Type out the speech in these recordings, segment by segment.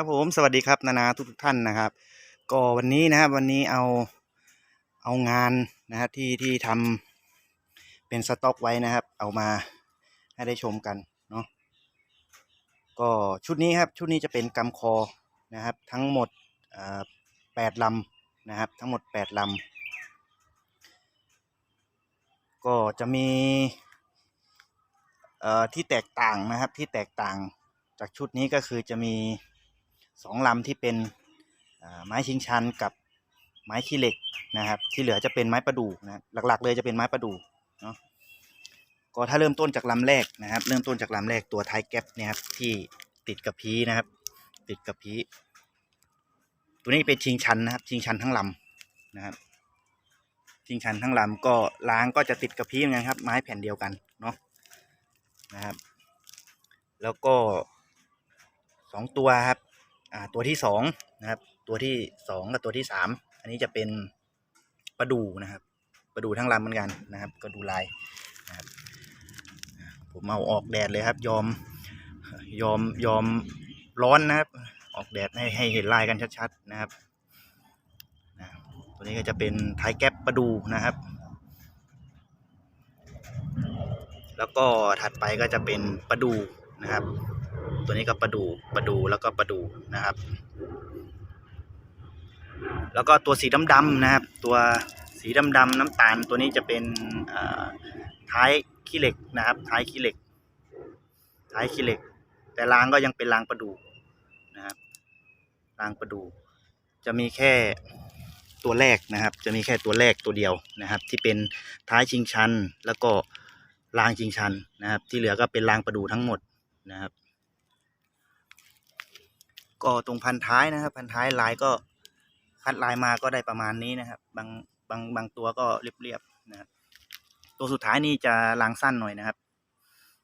ครับผมสวัสดีครับนานาทุกๆท่านนะครับ ก็วันนี้นะครับวันนี้เอาเอางานนะครับที่ที่ทำเป็นสต็อกไว้นะครับ เอามาให้ได้ชมกันเนาะก็ชุดนี้ครับชุดนี้จะเป็นกำคอนะครับ ทั้งหมดแปดลำนะครับ ทั้งหมดแปดลำก็จะมีเอ่อที่แตกต่างนะครับที่แตกต่างจากชุดนี้ก็คือจะมี สองลำที่เป็นไม้ชิงชันกับไม้ขี้เหล็กนะครับ ที่เหลือจะเป็นไม้ประดู่นะหลักๆ เลยจะเป็นไม้ประดู่เนาะก็ถ้าเริ่มต้นจากลำแรกนะครับ เริ่มต้นจากลำแรกตัวท้ายแก๊ปเนี่ยครับที่ติดกับพีนะครับ ติดกับพีตัวนี้เป็นชิงชันนะครับ ชิงชันทั้งลำนะครับ ชิงชันทั้งลำก็ล้างก็จะติดกับพีเหมือนกันครับ ไม้แผ่นเดียวกันเนาะนะครับ แล้วก็สองตัวครับ อ่าตัวที่สองนะครับ ตัวที่สองกับตัวที่สามอันนี้จะเป็นประดูนะครับ ประดูทั้งลำเหมือนกันนะครับ ก็ดูลายนะครับ ผมเอาออกแดดเลยครับ ยอมยอมยอมร้อนนะครับ ออกแดดให้ให้เห็นลายกันชัดๆนะครับนะตัวนี้ก็จะเป็นท้ายแก๊ปประดูนะครับ แล้วก็ถัดไปก็จะเป็นประดูนะครับ ตัวนี้ก็ประดูประดูแล้วก็ประดูนะครับ แล้วก็ตัวสีดำๆนะครับ ตัวสีดำๆน้ำตาลตัวนี้จะเป็นท้ายขี้เหล็กนะครับ ท้ายขี้เหล็ก ท้ายขี้เหล็ก แต่รางก็ยังเป็นรางประดูนะครับรางประดู จะมีแค่ตัวแรกนะครับ จะมีแค่ตัวแรกตัวเดียวนะครับ ที่เป็นท้ายชิงชันแล้วก็รางชิงชันนะครับ ที่เหลือก็เป็นรางประดูทั้งหมดนะครับ ก็ตรงพันท้ายนะครับ พันท้ายลายก็คัดลายมาก็ได้ประมาณนี้นะครับ บางบางบางตัวก็เรียบๆนะครับตัวสุดท้ายนี่จะลางสั้นหน่อยนะครับ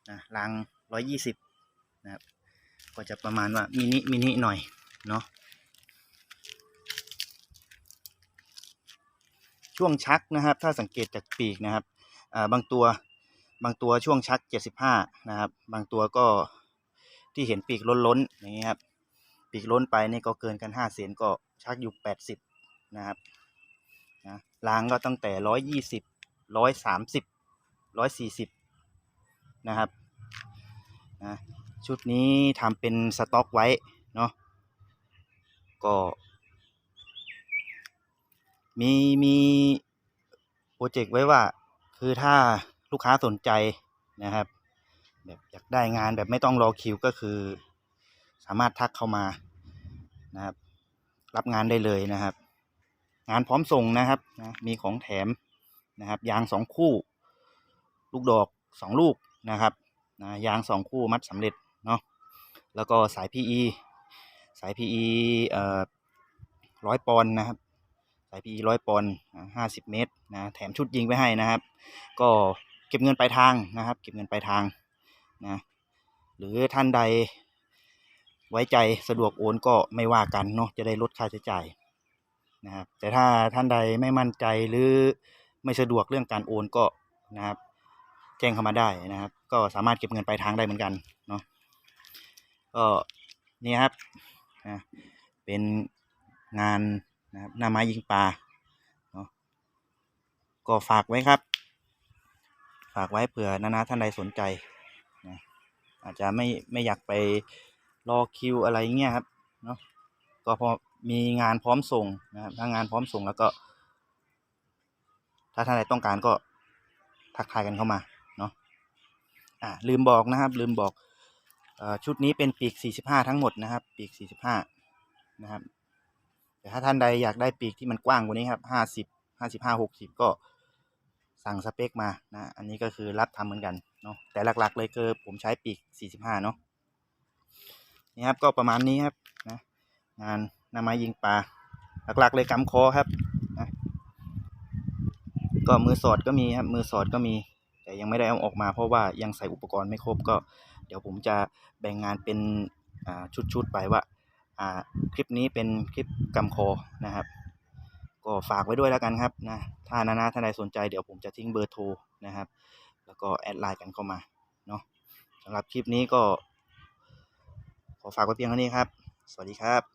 นะลางร้อยยี่สิบนะครับ ก็จะประมาณว่ามินิมินิหน่อยเนาะช่วงชักนะครับ ถ้าสังเกตจากปีกนะครับอ่าบางตัวบางตัวช่วงชักเจ็ดสิบห้านะครับ บางตัวก็ที่เห็นปีกล้นๆอย่างนี้ครับ ปีกล้นไปนี่ก็เกินกันห้าเซนก็ชักอยู่แปดสิบนะครับนะรางก็ตั้งแต่ร้อยยี่สิบร้อยสามสิบร้อยสี่สิบนะครับนะชุดนี้ทำเป็นสต็อกไว้เนาะก็มีมีโปรเจกต์ไว้ว่าคือถ้าลูกค้าสนใจนะครับแบบอยากได้งานแบบไม่ต้องรอคิวก็คือ สามารถทักเข้ามา นะครับ รับงานได้เลยนะครับ งานพร้อมส่งนะครับนะมีของแถมนะครับ ยางสองคู่ ลูกดอกสองลูกนะครับนะยางสองคู่มัดสำเร็จเนาะแล้วก็สาย PE สาย PE เอ่อร้อยปอนด์นะครับ สาย PE ร้อยปอนด์ห้าสิบเมตรนะแถมชุดยิงไว้ให้นะครับ ก็เก็บเงินปลายทางนะครับ เก็บเงินปลายทางนะหรือท่านใด ไว้ใจสะดวกโอนก็ไม่ว่ากันเนาะจะได้ลดค่าใช้จ่ายนะครับแต่ถ้าท่านใดไม่มั่นใจหรือไม่สะดวกเรื่องการโอนก็นะครับ แจ้งเข้ามาได้นะครับ ก็สามารถเก็บเงินปลายทางได้เหมือนกันเนาะก็นี่ครับนะเป็นงานนะครับหน้าไม้ยิงปลาเนาะก็ฝากไว้ครับ ฝากไว้เผื่อนานาท่านใดสนใจนะอาจจะไม่ไม่อยากไป รอคิวอะไรเงี้ยครับเนาะก็พอมีงานพร้อมส่งนะครับถ้างานพร้อมส่งแล้วก็ ถ้าท่านใดต้องการก็ทักทายกันเข้ามาเนาะอ่าลืมบอกนะครับ ลืมบอกอชุดนี้เป็นปีก 45 ทั้งหมดนะครับ ปีก 45 นะครับ แต่ถ้าท่านใดอยากได้ปีกที่มันกว้างกว่านี้ครับ 50 55 60 ก็สั่งสเปคมานะ อันนี้ก็คือรับทำเหมือนกันเนาะ แต่หลักๆเลยคือผมใช้ปีก 45 เนาะ นี่ครับก็ประมาณนี้ครับนะงานน้าม้ยิงปลาหลักๆเลยกำคอครับนะก็มือสอดก็มีครับมือสอดก็มี แต่ยังไม่ได้เอาออกมา เพราะว่ายังใส่อุปกรณ์ไม่ครบก็ เดี๋ยวผมจะแบ่งงานเป็นชุดๆไปว่าอ่าคลิปนี้เป็นคลิปกำคอนะครับก็ฝากไว้ด้วยแล้วกันครับนะถ้านานาท่านใดสนใจเดี๋ยวผมจะทิ้งเบอร์โทรนะครับ แล้วก็แอดไลน์กันเข้ามาเนาะสำหรับคลิปนี้ก็ ขอฝากไว้เพียงเท่านี้ครับ สวัสดีครับ